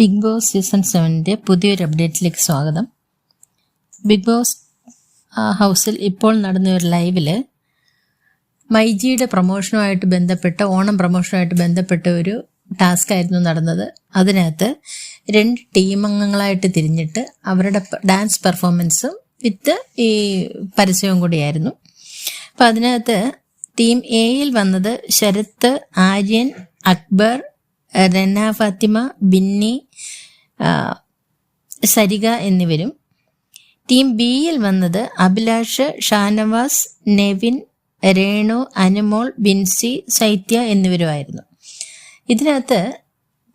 Big boss season സെവനിന്റെ പുതിയൊരു അപ്ഡേറ്റിലേക്ക് സ്വാഗതം. Big boss ഹൗസിൽ ഇപ്പോൾ നടന്ന ഒരു ലൈവിൽ മൈജിയുടെ പ്രൊമോഷനുമായിട്ട് ബന്ധപ്പെട്ട ഓണം പ്രൊമോഷനുമായിട്ട് ബന്ധപ്പെട്ട ഒരു ടാസ്ക് ആയിരുന്നു നടന്നത്. അതിനകത്ത് രണ്ട് ടീം അംഗങ്ങളായിട്ട് തിരിഞ്ഞിട്ട് അവരുടെ ഡാൻസ് പെർഫോമൻസും വിത്ത് ഈ പരസ്യവും കൂടിയായിരുന്നു. അപ്പം അതിനകത്ത് ടീം എയിൽ വന്നത് ശരത്ത് ആര്യൻ അക്ബർ റെന ഫാത്തിമ ബിന്നി സരിക എന്നിവരും. ടീം ബിയിൽ വന്നത് അഭിലാഷ് ഷാനവാസ് നെവിൻ രേണു അനുമോൾ ബിൻസി സൈത്യ എന്നിവരുമായിരുന്നു. ഇതിനകത്ത്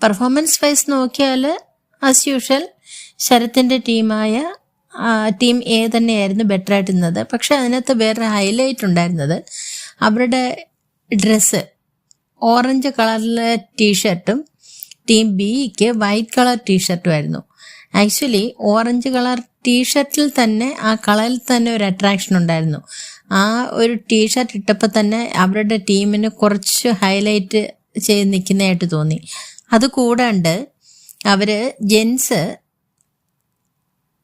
പെർഫോമൻസ് വൈസ് നോക്കിയാൽ ആസ് യൂഷ്വൽ ശരത്തിന്റെ ടീമായ ടീം എ തന്നെയായിരുന്നു ബെറ്റർ ആയിട്ട് നിന്നത്. പക്ഷെ അതിനകത്ത് വേറൊരു ഹൈലൈറ്റ് ഉണ്ടായിരുന്നത് അവരുടെ ഡ്രസ്സ് ഓറഞ്ച് കളറിലെ ടീഷർട്ടും ടീം ബിക്ക് വൈറ്റ് കളർ ടീഷർട്ടും ആയിരുന്നു. ആക്ച്വലി ഓറഞ്ച് കളർ ടീഷർട്ടിൽ തന്നെ ആ കളറിൽ തന്നെ ഒരു അട്രാക്ഷൻ ഉണ്ടായിരുന്നു. ആ ഒരു ടീഷർട്ട് ഇട്ടപ്പോൾ തന്നെ അവരുടെ ടീമിന് കുറച്ച് ഹൈലൈറ്റ് ചെയ്ത് നിൽക്കുന്നതായിട്ട് തോന്നി. അത് കൂടാണ്ട് അവർ ജെൻസ്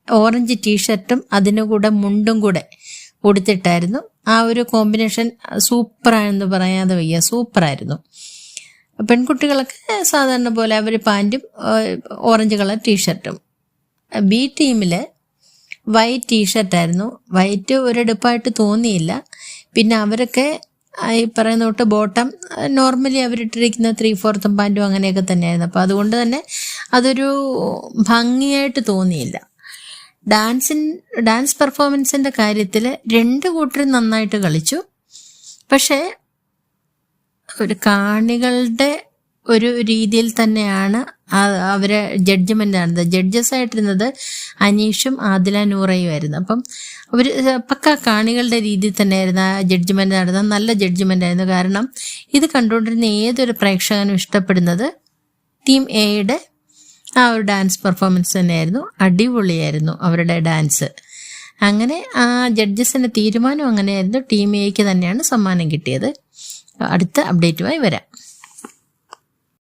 ഓറഞ്ച് ടീഷർട്ടും അതിന് കൂടെ മുണ്ടും കൂടെ ഉടുത്തിട്ടായിരുന്നു ആ ഒരു കോമ്പിനേഷൻ സൂപ്പറാണെന്ന് പറയാതെ വയ്യ. സൂപ്പറായിരുന്നു. പെൺകുട്ടികളൊക്കെ സാധാരണ പോലെ അവർ പാന്റും ഓറഞ്ച് കളർ ടീഷർട്ടും ബി ടീമിൽ വൈറ്റ് ടീഷർട്ടായിരുന്നു വൈറ്റ് ഒരെടുപ്പായിട്ട് തോന്നിയില്ല. പിന്നെ അവരൊക്കെ ഈ പറയുന്ന തൊട്ട് ബോട്ടം നോർമലി അവരിട്ടിരിക്കുന്ന ത്രീ ഫോർത്തും പാന്റും അങ്ങനെയൊക്കെ തന്നെയായിരുന്നു. അപ്പോൾ അതുകൊണ്ട് തന്നെ അതൊരു ഭംഗിയായിട്ട് തോന്നിയില്ല. ഡാൻസിൻ ഡാൻസ് പെർഫോമൻസിന്റെ കാര്യത്തിൽ രണ്ട് കൂട്ടരും നന്നായിട്ട് കളിച്ചു. പക്ഷേ ഒരു കാണികളുടെ ഒരു രീതിയിൽ തന്നെയാണ് അവരെ ജഡ്ജ്മെന്റ് ആണത് ജഡ്ജസ് ആയിട്ടിരുന്നത് അനീഷും ആദില നൂറയും ആയിരുന്നു. അപ്പം അവർ പക്ക കാണികളുടെ രീതിയിൽ തന്നെയായിരുന്നു ആ ജഡ്ജ്മെന്റ് നടന്നത്. നല്ല ജഡ്ജ്മെന്റ് ആയിരുന്നു കാരണം ഇത് കണ്ടുകൊണ്ടിരുന്ന ഏതൊരു പ്രേക്ഷകനും ഇഷ്ടപ്പെടുന്നത്? ടീം എയുടെ ആ ഒരു ഡാൻസ് പെർഫോമൻസ് തന്നെയായിരുന്നു. അടിപൊളിയായിരുന്നു അവരുടെ ഡാൻസ് അങ്ങനെ ആ ജഡ്ജസിന്റെ തീരുമാനം അങ്ങനെയായിരുന്നു. ടീം എക്ക് തന്നെയാണ് സമ്മാനം കിട്ടിയത്. അടുത്ത അപ്ഡേറ്റുമായി വരാം.